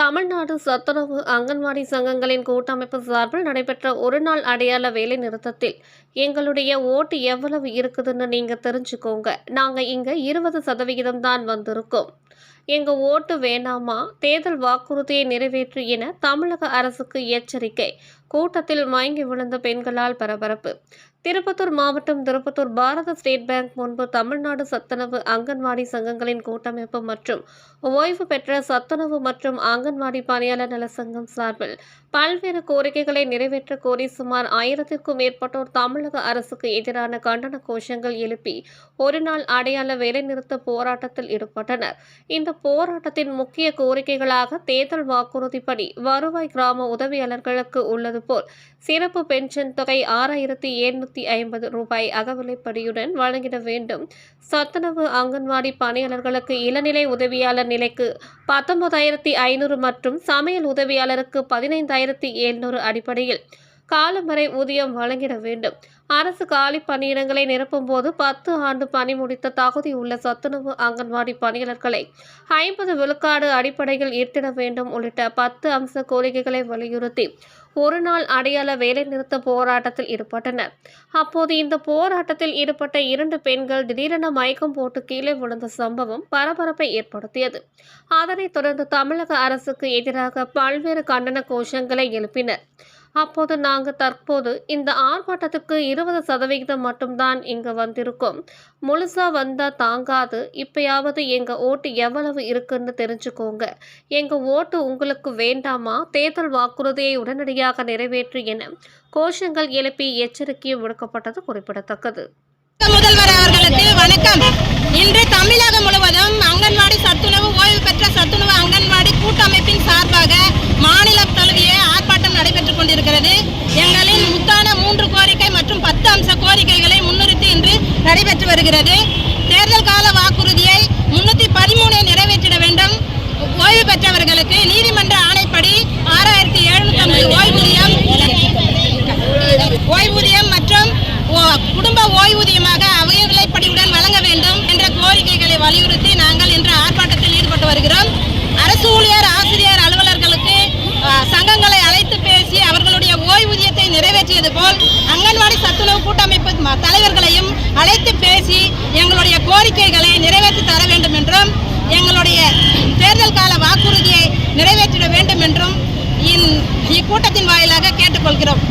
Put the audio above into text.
தமிழ்நாடு சத்துணவு அங்கன்வாடி சங்கங்களின் கூட்டமைப்பு சார்பில் நடைபெற்ற ஒரு நாள் அடையாள வேலை நிறுத்தத்தில் எங்களுடைய ஓட்டு எவ்வளவு இருக்குதுன்னு நீங்க தெரிஞ்சுக்கோங்க. நாங்க இங்க இருபது சதவிகிதம் தான் வந்திருக்கோம். எங்க ஓட்டு வேணாமா தேர்தல் வாக்குறுதியை நிறைவேற்று என தமிழக அரசுக்கு எச்சரிக்கை. கூட்டத்தில் மயங்கி விழுந்த பெண்களால் பரபரப்பு. திருப்பத்தூர் மாவட்டம் திருப்பத்தூர் பாரத ஸ்டேட் பேங்க் முன்பு தமிழ்நாடு சத்துணவு அங்கன்வாடி சங்கங்களின் கூட்டமைப்பு மற்றும் ஓய்வு பெற்ற சத்துணவு மற்றும் அங்கன்வாடி பணியாளர் நல சங்கம் சார்பில் பல்வேறு கோரிக்கைகளை நிறைவேற்ற கோரி சுமார் ஆயிரத்திற்கும் மேற்பட்டோர் தமிழக அரசுக்கு எதிரான கண்டன கோஷங்கள் எழுப்பி ஒருநாள் அடையாள வேலைநிறுத்த போராட்டத்தில் ஈடுபட்டனர். இந்த போராட்டத்தின் முக்கிய கோரிக்கைகளாக தேர்தல் வாக்குறுதிப்படி வருவாய் கிராம உதவியாளர்களுக்கு உள்ளது போல் சிறப்பு பென்ஷன் தொகை ஆறாயிரத்தி எழுநூத்தி ஐம்பது ரூபாய் அகவிலைப்படியுடன் வழங்கிட வேண்டும். சத்துணவு அங்கன்வாடி பணியாளர்களுக்கு இளநிலை உதவியாளர் நிலைக்கு பத்தொன்பதாயிரத்தி ஐநூறு மற்றும் சமையல் உதவியாளருக்கு பதினைந்தாயிரத்தி எழுநூறு அடிப்படையில் காலமுறை ஊதியம் வழங்கிட வேண்டும். அரசு காலி பணியிடங்களை நிரப்பும் போது பத்து ஆண்டு பணி முடித்த தகுதி உள்ள சத்துணவு அங்கன்வாடி பணியாளர்களை ஐம்பது விழுக்காடு அடிப்படையில் ஈர்த்திட வேண்டும் உள்ளிட்ட பத்து அம்ச கோரிக்கைகளை வலியுறுத்தி ஒரு நாள் அடையாள வேலைநிறுத்த போராட்டத்தில் ஈடுபட்டனர். அப்போது இந்த போராட்டத்தில் ஈடுபட்ட இரண்டு பெண்கள் திடீரென மயக்கம் போட்டு கீழே விழுந்த சம்பவம் பரபரப்பை ஏற்படுத்தியது. அதனைத் தொடர்ந்து தமிழக அரசுக்கு எதிராக பல்வேறு கண்டன கோஷங்களை எழுப்பினர். அப்போது நாங்கள் தற்போது இந்த ஆர்ப்பாட்டத்துக்கு இருபது சதவிகிதம் மட்டும்தான் இங்க வந்திருக்கோம். முழுசா வந்தால் தாங்காது. இப்பயாவது எங்க ஓட்டு எவ்வளவு இருக்குன்னு தெரிஞ்சுக்கோங்க. எங்க ஓட்டு உங்களுக்கு வேண்டாமா? தேர்தல் வாக்குறுதியை உடனடியாக நிறைவேற்று என கோஷங்கள் எழுப்பி எச்சரிக்கை விடுக்கப்பட்டது குறிப்பிடத்தக்கது. முதல்வர் அவர்களுக்கு வணக்கம் இன்று தமிழகம் முழுவதும் அங்கன்வாடி சத்துணவு ஓய்வு பெற்ற சத்துணவு அங்கன்வாடி கூட்டமைப்பின் சார்பாக மாநிலம் தழுவிய ஆர்ப்பாட்டம் நடைபெற்றுக் கொண்டிருக்கிறது எங்களின் முத்தான மூன்று கோரிக்கை மற்றும் பத்து அம்ச கோரிக்கைகளை முன்னிறுத்தி இன்று நடைபெற்று வருகிறது. தேர்தல் கால வாக்குறுதியை முன்னூற்றி பதிமூணை நிறைவேற்றிட வேண்டும். ஓய்வு பெற்றவர்களுக்கு நீதிமன்ற ஆணைப்படி ஆறாயிரத்தி எழுநூத்தி ஐம்பது ஓய்வூதியம். ஓய்வூதியம் மற்றும் ஓ- குடும்ப ஓய்வூதியமாக அவையவிலைப்படியுடன் வழங்க வேண்டும் என்ற கோரிக்கைகளை வலியுறுத்தி நாங்கள் இன்று ஆர்ப்பாட்டத்தில் ஈடுபட்டு வருகிறோம். அரசு ஊழியர் ஆசிரியர் அலுவலர்களுக்கு சங்கங்களை அழைத்து பேசி அவர்களுடைய ஓய்வூதியத்தை நிறைவேற்றியது போல் அங்கன்வாடி சத்துணவு கூட்டமைப்பு ம- தலைவர்களையும் அழைத்து பேசி எங்களுடைய கோரிக்கைகளை நிறைவேற்றி தர வேண்டும் என்றும் எங்களுடைய தேர்தல் கால வாக்குறுதியை நிறைவேற்றிட வேண்டும் என்றும் இக்கூட்டத்தின் வாயிலாக கேட்டுக்கொள்கிறோம்.